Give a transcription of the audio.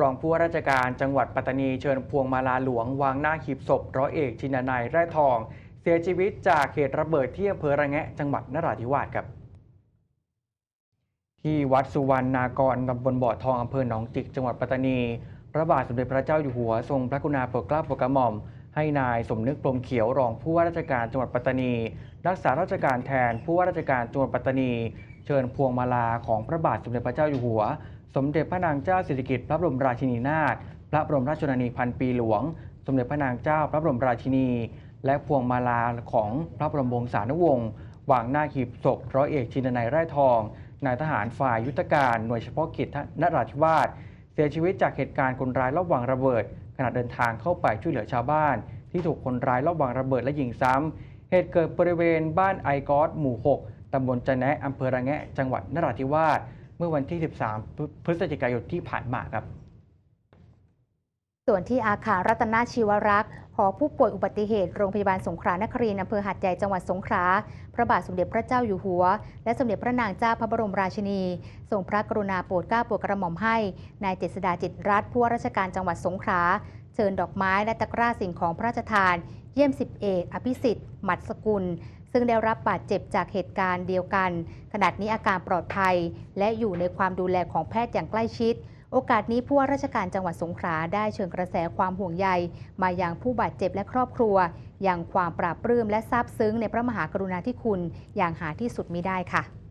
รองผู้ว่าราชการจังหวัดปัตตานีเชิญพวงมาลาหลวงวางหน้าหีบศพร้อยเอกชินนายแร่ทอง เสียชีวิตจากเหตุระเบิดที่อำเภอระแงะจังหวัดนราธิวาสครับ ที่วัดสุวรรณากรตำบลบ่อทองอำเภอหนองจิกจังหวัดปัตตานี พระบาทสมเด็จพระเจ้าอยู่หัวทรงพระกรุณาโปรดเกล้าโปรดกระหม่อมให้นายสมนึกพรมเขียวรองผู้ว่าราชการจังหวัดปัตตานี รักษาราชการแทนผู้ว่าราชการจังหวัดปัตตานี เชิญพวงมาลาของพระบาทสมเด็จพระเจ้าอยู่หัว สมเด็จพระนางเจ้าสิริกิติ์พระบรมราชินีนาถ พระบรมราชชนนีพันปีหลวง สมเด็จพระนางเจ้าพระบรมราชินี และพวงมาลาของพระบรมวงศานุวงศ์วางหน้าหีบศพร้อยเอกชินนายไร่ทอง นายทหารฝ่ายยุทธการหน่วยเฉพาะกิจนราธิวาส เสียชีวิตจากเหตุการณ์คนร้ายลอบวางระเบิด ขณะเดินทางเข้าไปช่วยเหลือชาวบ้าน ที่ถูกคนร้ายลอบวางระเบิดและยิงซ้ำ เหตุเกิดบริเวณบ้านไอกอสหมู่ 6ตำบลจะแนะอำเภอระแงะ จังหวัดนราธิวาส มื่อวันที่ 13 พฤศจิกายนที่ผ่านมาครับ ส่วนที่อาคารรัตนชีวรักษ์หอผู้ป่วยอุบัติเหตุโรงพยาบาลสงขลานครินทร์อำเภอหัดใหญ่จังหวัดสงขลาพระบาทสมเด็จพระเจ้าอยู่หัว และสมเด็จพระนางเจ้าพระบรมราชินี ทรงพระกรุณาโปรดเกล้าโปรดกระหม่อมให้นายเจษดาจิตรัตน์ผู้ว่าราชการจังหวัดสงขลาเชิญดอกไม้และตะกร้าสิ่งของพระราชทาน เยี่ยมสิบเอกอภิสิทธิ์หมัดสกุล ซึ่งได้รับบาดเจ็บจากเหตุการณ์เดียวกัน ขณะนี้อาการปลอดภัย และอยู่ในความดูแลของแพทย์อย่างใกล้ชิด โอกาสนี้ผู้ว่าราชการจังหวัดสงขลาได้เชิญกระแสความห่วงใย มายังผู้บาดเจ็บและครอบครัว อย่างความปราบปลื้มและซาบซึ้งในพระมหากรุณาธิคุณอย่างหาที่สุดมิได้ค่ะ